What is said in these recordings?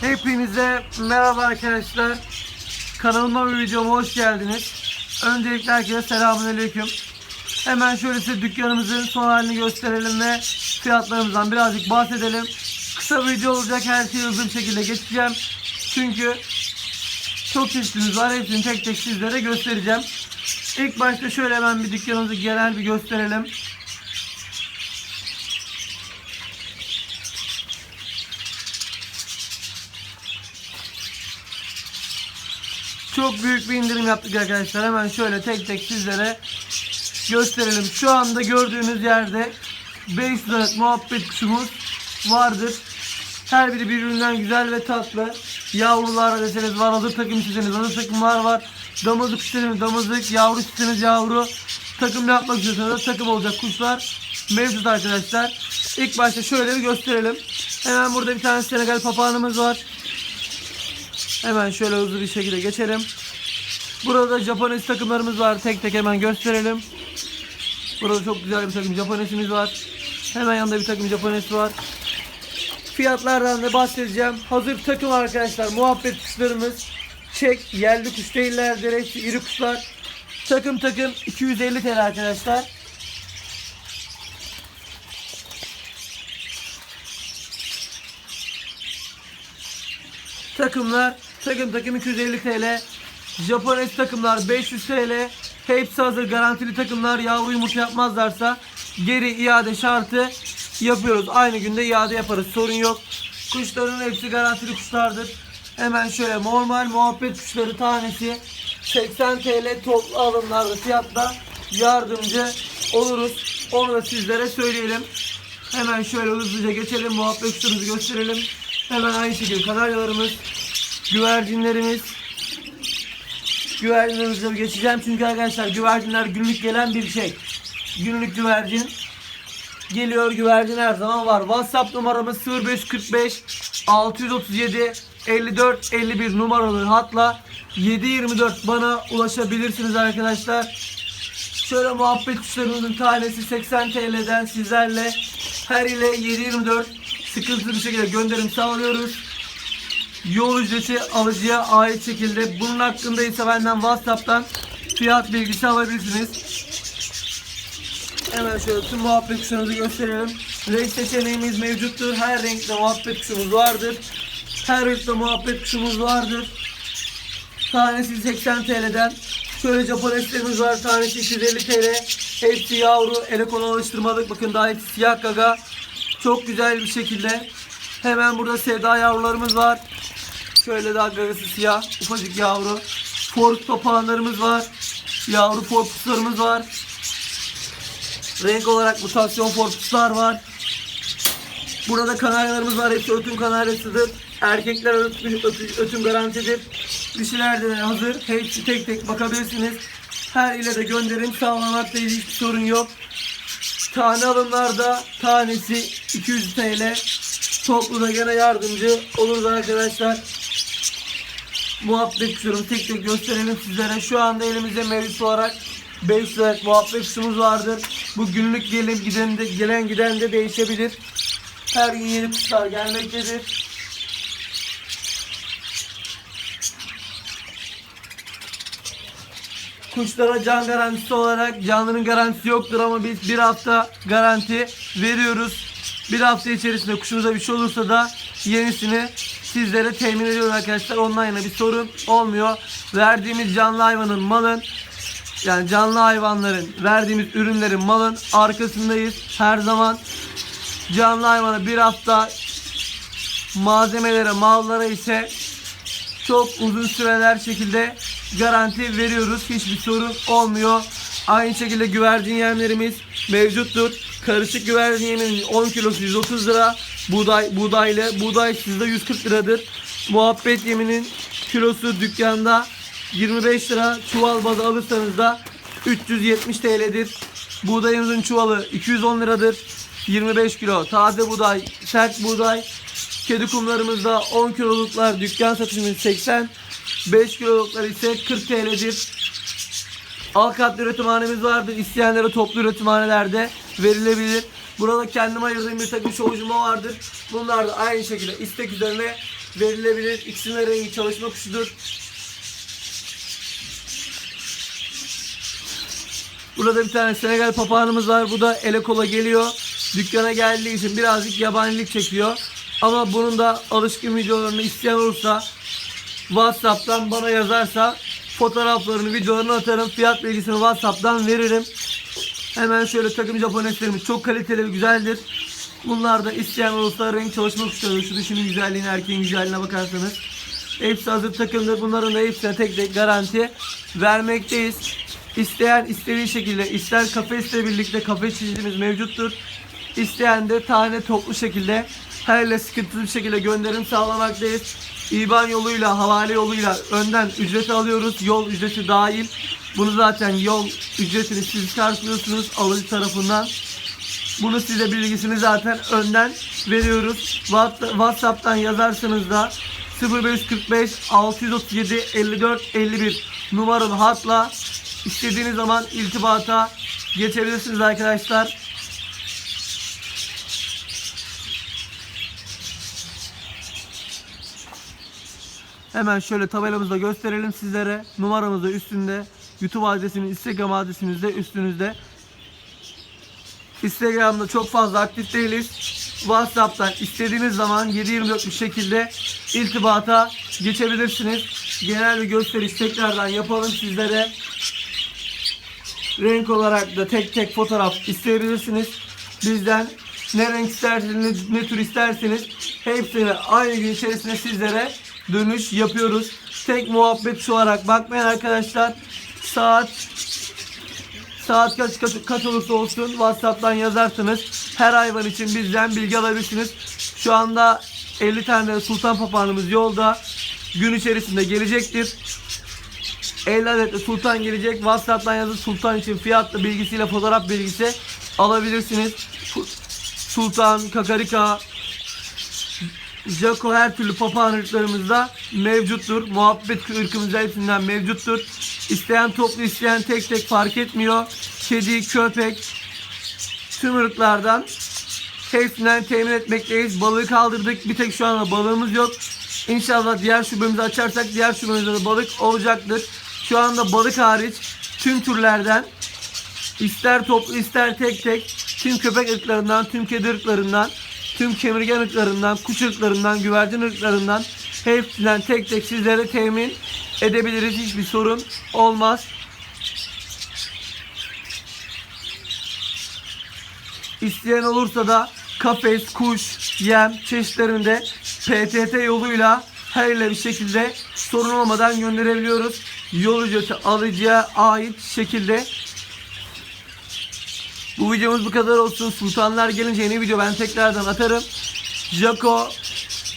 Hepinize merhaba arkadaşlar. Kanalıma ve videoma hoş geldiniz. Öncelikle herkese selamünaleyküm. Hemen şöyle size dükkanımızın son halini gösterelim ve fiyatlarımızdan birazcık bahsedelim. Kısa video olacak her şeyi hızlı bir şekilde geçeceğim. Çünkü çok çeşitimiz var. Hepsini tek tek sizlere göstereceğim. İlk başta şöyle hemen bir dükkanımızı genel bir gösterelim. Çok büyük bir indirim yaptık arkadaşlar. Hemen şöyle tek tek sizlere gösterelim. Şu anda gördüğünüz yerde 500 liralık muhabbet kuşumuz vardır. Her biri birbirinden güzel ve tatlı. Yavrular deseniz var, hazır takım isteseniz hazır takımlar var. Damızlık isteseniz damızlık, yavru isteseniz yavru. Takım yapmak istiyorsanız takım olacak kuşlar mevcut arkadaşlar. İlk başta şöyle bir gösterelim. Hemen burada bir tane Senegal papağanımız var. Hemen şöyle hızlı bir şekilde geçelim. Burada Japones takımlarımız var. Tek tek hemen gösterelim. Burada çok güzel bir takım Japonesimiz var. Hemen yanında bir takım Japones var. Fiyatlardan da bahsedeceğim. Hazır takım arkadaşlar. Muhabbet kuşlarımız. Çek. Yerli kuş değillerdir. Hepsi iri kuşlar. Takım takım 250 TL arkadaşlar. Takımlar takım takım 250 TL. Japones takımlar 500 TL. Hepsi hazır garantili takımlar. Yavru yumurta yapmazlarsa geri iade şartı yapıyoruz. Aynı günde iade yaparız. Sorun yok. Kuşların hepsi garantili kuşlardır. Hemen şöyle normal muhabbet kuşları tanesi 80 TL toplu alımlarda fiyatta yardımcı oluruz. Onu da sizlere söyleyelim. Hemen şöyle hızlıca geçelim. Muhabbet kuşlarımızı gösterelim. Hemen aynı şekilde kanaryalarımız, güvercinlerimiz. Güvercinlerimize geçeceğim. Çünkü arkadaşlar güvercinler günlük gelen bir şey. Günlük güvercin geliyor güvercin her zaman var. WhatsApp numaramız 0545 637 54 51 numaralı hatla 724 bana ulaşabilirsiniz arkadaşlar. Şöyle muhabbet kuşlarımızın tanesi 80 TL'den sizlerle her ile 724 sıkıntılı bir şekilde gönderim sağlıyoruz. Yol ücreti alıcıya ait şekilde bunun hakkında ise benden Whatsapp'tan fiyat bilgisi alabilirsiniz. Hemen şöyle tüm muhabbet kuşlarımızı gösterelim. Renk seçeneğimiz mevcuttur. Her renkte muhabbet kuşumuz vardır. Her renkte muhabbet kuşumuz vardır. Tanesi 80 TL'den. Şöyle Japoneslerimiz var. Tanesi 250 TL. Hepsi yavru. Ele konu alıştırmalık. Bakın daha hepsi siyah gaga. Çok güzel bir şekilde. Hemen burada sevda yavrularımız var. Şöyle daha gagası siyah. Ufacık yavru. Fork papağanlarımız var. Yavru forpuslarımız var. Renk olarak mutasyon forpuslar var. Burada kanaryalarımız var. Hepsi ötüm kanaryasıdır. Erkekler ötüm, ötüm, ötüm garantidir. Dişilerde de hazır. Hepsi tek tek bakabilirsiniz. Her ile de gönderim sağlamakta hiçbir sorun yok. Tane alımlarda tanesi 200 TL. Topluda gene yardımcı oluruz arkadaşlar. Muhabbet kuşlarımı tek tek gösterelim sizlere. Şu anda elimizde mevcut olarak 5 liralık muhabbet kuşumuz vardır. Bu günlük gelip giden de, gelen giden de değişebilir. Her gün yeni kuşlar gelmektedir. Kuşlara can garantisi olarak canlının garantisi yoktur ama biz bir hafta garanti veriyoruz. Bir hafta içerisinde kuşumuza bir şey olursa da yenisini sizlere temin ediyoruz arkadaşlar. Ondan yana bir sorun olmuyor. Verdiğimiz canlı hayvanın malın yani canlı hayvanların verdiğimiz ürünlerin malın arkasındayız. Her zaman canlı hayvana bir hafta malzemelere mallara ise çok uzun süreler şekilde garanti veriyoruz. Hiçbir sorun olmuyor. Aynı şekilde güvercin yemlerimiz mevcuttur. Karışık güvercin yeminin 10 kilosu 130 lira. Buğday buğdaylı, buğdaysız da 140 liradır. Muhabbet yeminin kilosu dükkanda 25 lira. Çuval bazı alırsanız da 370 TL'dir. Buğdayımızın çuvalı 210 liradır. 25 kilo taze buğday, sert buğday. Kedi kumlarımızda 10 kiloluklar dükkan satışımız 80. 5 kiloluklar ise 40 TL'dir. Alkat üretimhanemiz vardır. İsteyenlere toplu üretimhanelerde verilebilir. Burada kendim ayırdığım bir takım şovcuma vardır. Bunlar da aynı şekilde istek üzerine verilebilir. İkisinin rengi çalışma kuşudur. Burada bir tane Senegal papağanımız var. Bu da ele kola geliyor. Dükkana geldiği için birazcık yabanilik çekiyor. Ama bunun da alışkın videolarını isteyen olursa WhatsApp'tan bana yazarsa fotoğraflarını, videolarını atarım. Fiyat bilgisini WhatsApp'tan veririm. Hemen şöyle takım Japoneslerimiz çok kaliteli ve güzeldir. Bunlar da isteyen olursa renk çalışma kuşları. Şu dişinin güzelliğine, erkeğin güzelliğine bakarsanız. Hepsi hazır takımdır. Bunların da hepsine tek tek garanti vermekteyiz. İsteyen istediği şekilde, ister kafesle birlikte kafes çeşidimiz mevcuttur. İsteyen de tane toplu şekilde her ile sıkıntılı bir şekilde gönderim sağlamaktayız. İban yoluyla, havale yoluyla önden ücreti alıyoruz. Yol ücreti dahil. Bunu zaten yol ücretini siz karşılıyorsunuz alıcı tarafından. Bunu size bilgisini zaten önden veriyoruz. What- WhatsApp'tan yazarsanız da 0545 637 54 51 numaralı hatla istediğiniz zaman iltibata geçebilirsiniz arkadaşlar. Hemen şöyle tabelamızda gösterelim sizlere. Numaramız da üstünde. YouTube adresimiz, Instagram adresimiz de üstünüzde. Instagram'da çok fazla aktif değiliz. WhatsApp'tan istediğiniz zaman 7-24 bir şekilde iltibata geçebilirsiniz. Genel bir gösteriş tekrardan yapalım sizlere. Renk olarak da tek tek fotoğraf isteyebilirsiniz. Bizden ne renk isterseniz, ne tür isterseniz hepsini aynı gün içerisinde sizlere dönüş yapıyoruz. Tek muhabbet olarak bakmayın arkadaşlar. Saat Saat kaç, kaç, kaç olursa olsun WhatsApp'tan yazarsınız. Her hayvan için bizden bilgi alabilirsiniz. Şu anda 50 tane sultan papağanımız yolda. Gün içerisinde gelecektir. 50 adet de sultan gelecek. WhatsApp'tan yazıp sultan için fiyatlı bilgisiyle fotoğraf bilgisi alabilirsiniz. Sultan, kakarika, Jaco her türlü papağan ırklarımızda mevcuttur. Muhabbet ırkımız hepsinden mevcuttur. İsteyen toplu isteyen tek tek fark etmiyor. Kedi, köpek tüm ırklardan hepsinden temin etmekteyiz. Balığı kaldırdık. Bir tek şu anda balığımız yok. İnşallah diğer şubemizi açarsak diğer şubemizde de balık olacaktır. Şu anda balık hariç tüm türlerden İster toplu ister tek tek tüm köpek ırklarından, tüm kedi ırklarından, tüm kemirgen ırklarından, kuş ırklarından, güvercin ırklarından hepsinden tek tek sizlere temin edebiliriz. Hiçbir sorun olmaz. İsteyen olursa da kafes, kuş, yem çeşitlerinde PTT yoluyla her bir şekilde sorun olmadan gönderebiliyoruz. Yol alıcıya ait şekilde bu videomuz bu kadar olsun. Sultanlar gelince yeni video ben tekrardan atarım. Jaco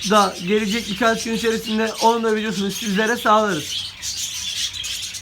da gelecek birkaç gün içerisinde onun da videosunu sizlere sağlarız.